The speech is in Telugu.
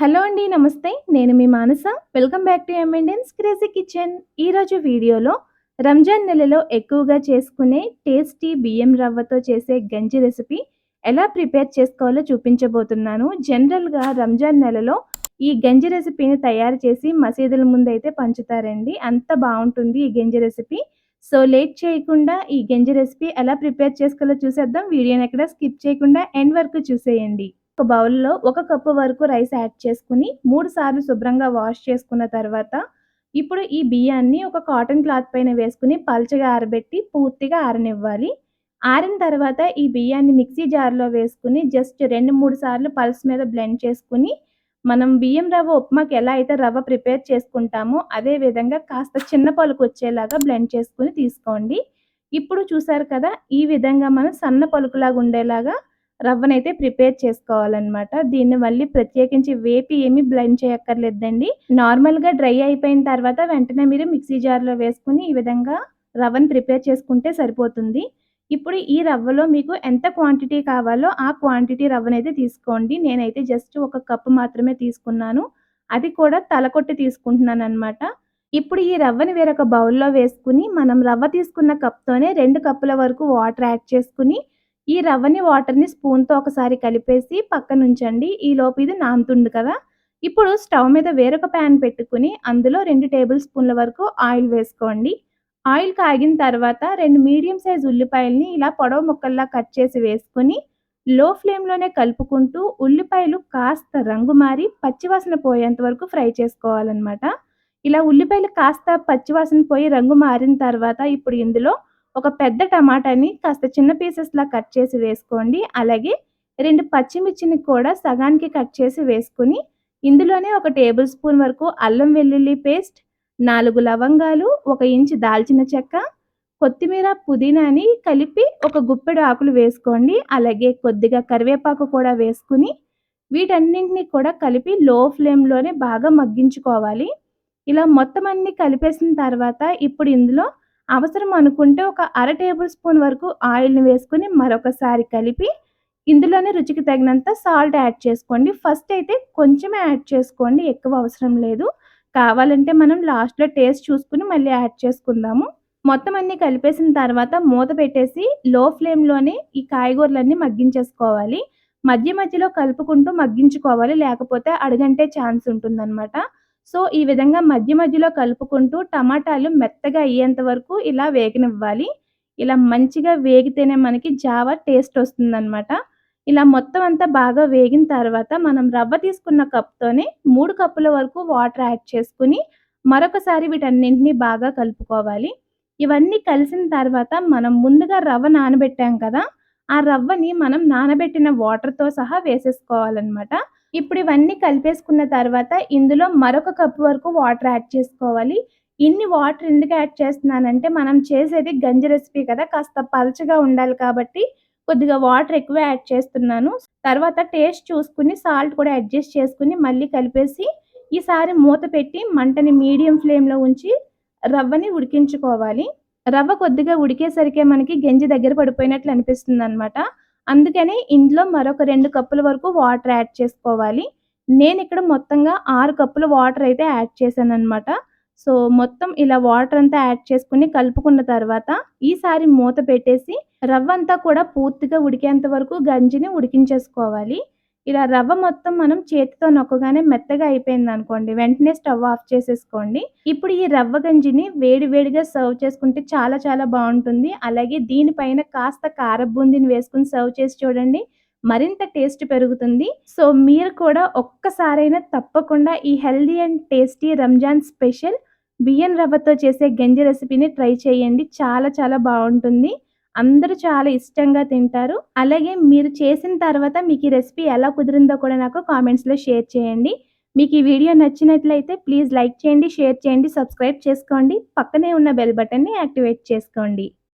హలో అండి నమస్తే. నేను మీ మానస. వెల్కమ్ బ్యాక్ టు ఎంఎండెన్స్ క్రేజీ కిచెన్ ఈరోజు వీడియోలో రంజాన్ నెలలో ఎక్కువగా చేసుకునే టేస్టీ బియ్యం రవ్వతో చేసే గంజి రెసిపీ ఎలా ప్రిపేర్ చేసుకోవాలో చూపించబోతున్నాను. జనరల్గా రంజాన్ నెలలో ఈ గంజి రెసిపీని తయారు చేసి మసీదుల ముందు అయితే పంచుతారండి. అంత బాగుంటుంది ఈ గంజి రెసిపీ. సో లేట్ చేయకుండా ఈ గంజి రెసిపీ ఎలా ప్రిపేర్ చేసుకోవాలో చూసేద్దాం. వీడియోని ఎక్కడ స్కిప్ చేయకుండా ఎండ్ వరకు చూసేయండి. ఒక బౌల్లో ఒక కప్పు వరకు రైస్ యాడ్ చేసుకుని మూడు సార్లు శుభ్రంగా వాష్ చేసుకున్న తర్వాత ఇప్పుడు ఈ బియ్యాన్ని ఒక కాటన్ క్లాత్ పైన వేసుకుని పల్చగా ఆరబెట్టి పూర్తిగా ఆరనివ్వాలి. ఆరిన తర్వాత ఈ బియ్యాన్ని మిక్సీ జార్లో వేసుకుని జస్ట్ రెండు మూడు సార్లు పల్స్ మీద బ్లెండ్ చేసుకుని మనం బియ్యం రవ్వ ఉప్మాకి ఎలా అయితే రవ్వ ప్రిపేర్ చేసుకుంటామో అదే విధంగా కాస్త చిన్న పలుకు వచ్చేలాగా బ్లెండ్ చేసుకుని తీసుకోండి. ఇప్పుడు చూసారు కదా ఈ విధంగా మనం సన్న పలుకులాగా ఉండేలాగా రవ్వనైతే ప్రిపేర్ చేసుకోవాలన్నమాట. దీన్ని మళ్ళీ ప్రత్యేకించి వేపి ఏమీ బ్లెండ్ చేయక్కర్లేదండి. నార్మల్గా డ్రై అయిపోయిన తర్వాత వెంటనే మీరు మిక్సీ జార్లో వేసుకుని ఈ విధంగా రవ్వను ప్రిపేర్ చేసుకుంటే సరిపోతుంది. ఇప్పుడు ఈ రవ్వలో మీకు ఎంత క్వాంటిటీ కావాలో ఆ క్వాంటిటీ రవ్వనైతే తీసుకోండి. నేనైతే జస్ట్ ఒక కప్పు మాత్రమే తీసుకున్నాను. అది కూడా తలకొట్టి తీసుకుంటున్నాను అనమాట ఇప్పుడు ఈ రవ్వని వేరొక బౌల్లో వేసుకుని మనం రవ్వ తీసుకున్న కప్తోనే రెండు కప్పుల వరకు వాటర్ యాడ్ చేసుకుని ఈ రవ్వని వాటర్ని స్పూన్తో ఒకసారి కలిపేసి పక్కన ఉంచండి. ఈ లోపు ఇది నానుతుంది కదా. ఇప్పుడు స్టవ్ మీద వేరొక ప్యాన్ పెట్టుకుని అందులో రెండు టేబుల్ స్పూన్ల వరకు ఆయిల్ వేసుకోండి. ఆయిల్ కాగిన తర్వాత రెండు మీడియం సైజ్ ఉల్లిపాయల్ని ఇలా పొడవు ముక్కల్లా కట్ చేసి వేసుకొని లో ఫ్లేమ్లోనే కలుపుకుంటూ ఉల్లిపాయలు కాస్త రంగు మారి పచ్చివాసన పోయేంత వరకు ఫ్రై చేసుకోవాలన్నమాట. ఇలా ఉల్లిపాయలు కాస్త పచ్చివాసన పోయి రంగు మారిన తర్వాత ఇప్పుడు ఇందులో ఒక పెద్ద టమాటాని కాస్త చిన్న పీసెస్లా కట్ చేసి వేసుకోండి. అలాగే రెండు పచ్చిమిర్చిని కూడా సగానికి కట్ చేసి వేసుకుని ఇందులోనే ఒక టేబుల్ స్పూన్ వరకు అల్లం వెల్లుల్లి పేస్ట్ నాలుగు లవంగాలు ఒక ఇంచు దాల్చిన చెక్క కొత్తిమీర పుదీనాని కలిపి ఒక గుప్పెడు ఆకులు వేసుకోండి. అలాగే కొద్దిగా కరివేపాకు కూడా వేసుకుని వీటన్నింటినీ కూడా కలిపి లో ఫ్లేమ్లోనే బాగా మగ్గించుకోవాలి. ఇలా మొత్తం అన్ని కలిపేసిన తర్వాత ఇప్పుడు ఇందులో అవసరం అనుకుంటే ఒక అర టేబుల్ స్పూన్ వరకు ఆయిల్ని వేసుకుని మరొకసారి కలిపి ఇందులోనే రుచికి తగినంత సాల్ట్ యాడ్ చేసుకోండి. ఫస్ట్ అయితే కొంచెమే యాడ్ చేసుకోండి ఎక్కువ అవసరం లేదు. కావాలంటే మనం లాస్ట్లో టేస్ట్ చూసుకుని మళ్ళీ యాడ్ చేసుకుందాము. మొత్తం అన్ని కలిపేసిన తర్వాత మూత పెట్టేసి లో ఫ్లేమ్లోనే ఈ కాయగూరలన్నీ మగ్గించేసుకోవాలి. మధ్య మధ్యలో కలుపుకుంటూ మగ్గించుకోవాలి లేకపోతే అడుగంటే ఛాన్స్ ఉంటుందన్నమాట. సో ఈ విధంగా మధ్య మధ్యలో కలుపుకుంటూ టమాటాలు మెత్తగా అయ్యేంత వరకు ఇలా వేగనివ్వాలి. ఇలా మంచిగా వేగితేనే మనకి జావా టేస్ట్ వస్తుందన్నమాట. ఇలా మొత్తం అంతా బాగా వేగిన తర్వాత మనం రవ్వ తీసుకున్న కప్తోనే మూడు కప్పుల వరకు వాటర్ యాడ్ చేసుకుని మరొకసారి వీటన్నింటినీ బాగా కలుపుకోవాలి. ఇవన్నీ కలిసిన తర్వాత మనం ముందుగా రవ్వ నానబెట్టాం కదా ఆ రవ్వని మనం నానబెట్టిన వాటర్తో సహా వేసేసుకోవాలన్నమాట. ఇప్పుడు ఇవన్నీ కలిపేసుకున్న తర్వాత ఇందులో మరొక కప్పు వరకు వాటర్ యాడ్ చేసుకోవాలి. ఇన్ని వాటర్ ఎందుకు యాడ్ చేస్తున్నానంటే మనం చేసేది గంజి రెసిపీ కదా కాస్త పలచగా ఉండాలి కాబట్టి కొద్దిగా వాటర్ ఎక్కువ యాడ్ చేస్తున్నాను. తర్వాత టేస్ట్ చూసుకుని సాల్ట్ కూడా అడ్జస్ట్ చేసుకుని మళ్ళీ కలిపేసి ఈసారి మూత పెట్టి మంటని మీడియం ఫ్లేమ్లో ఉంచి రవ్వని ఉడికించుకోవాలి. రవ్వ కొద్దిగా ఉడికేసరికే మనకి గంజి దగ్గర పడిపోయినట్లు అనిపిస్తుంది అనమాట అందుకని ఇందులో మరొక రెండు కప్పుల వరకు వాటర్ యాడ్ చేసుకోవాలి. నేను ఇక్కడ మొత్తంగా ఆరు కప్పుల వాటర్ అయితే యాడ్ చేశాను అనమాట సో మొత్తం ఇలా వాటర్ అంతా యాడ్ చేసుకుని కలుపుకున్న తర్వాత ఈసారి మూత పెట్టేసి రవ్వ అంతా కూడా పూర్తిగా ఉడికేంత వరకు గంజిని ఉడికించేసుకోవాలి. ఇలా రవ్వ మొత్తం మనం చేతితో నొక్కగానే మెత్తగా అయిపోయింది అనుకోండి వెంటనే స్టవ్ ఆఫ్ చేసేసుకోండి. ఇప్పుడు ఈ రవ్వ గంజిని వేడి వేడిగా సర్వ్ చేసుకుంటే చాలా చాలా బాగుంటుంది. అలాగే దీనిపైన కాస్త కారబూందిని వేసుకుని సర్వ్ చేసి చూడండి మరింత టేస్ట్ పెరుగుతుంది. సో మీరు కూడా ఒక్కసారైనా తప్పకుండా ఈ healthy and tasty Ramzan special బియ్యం రవ్వతో చేసే గంజి రెసిపీని ట్రై చేయండి. చాలా చాలా బాగుంటుంది. అందరూ చాలా ఇష్టంగా తింటారు. అలాగే మీరు చేసిన తర్వాత మీకు ఈ రెసిపీ ఎలా కుదిరిందో కూడా నాకు కామెంట్స్లో షేర్ చేయండి. మీకు ఈ వీడియో నచ్చినట్లయితే ప్లీజ్ లైక్ చేయండి షేర్ చేయండి సబ్స్క్రైబ్ చేసుకోండి. పక్కనే ఉన్న బెల్ బటన్ని యాక్టివేట్ చేసుకోండి.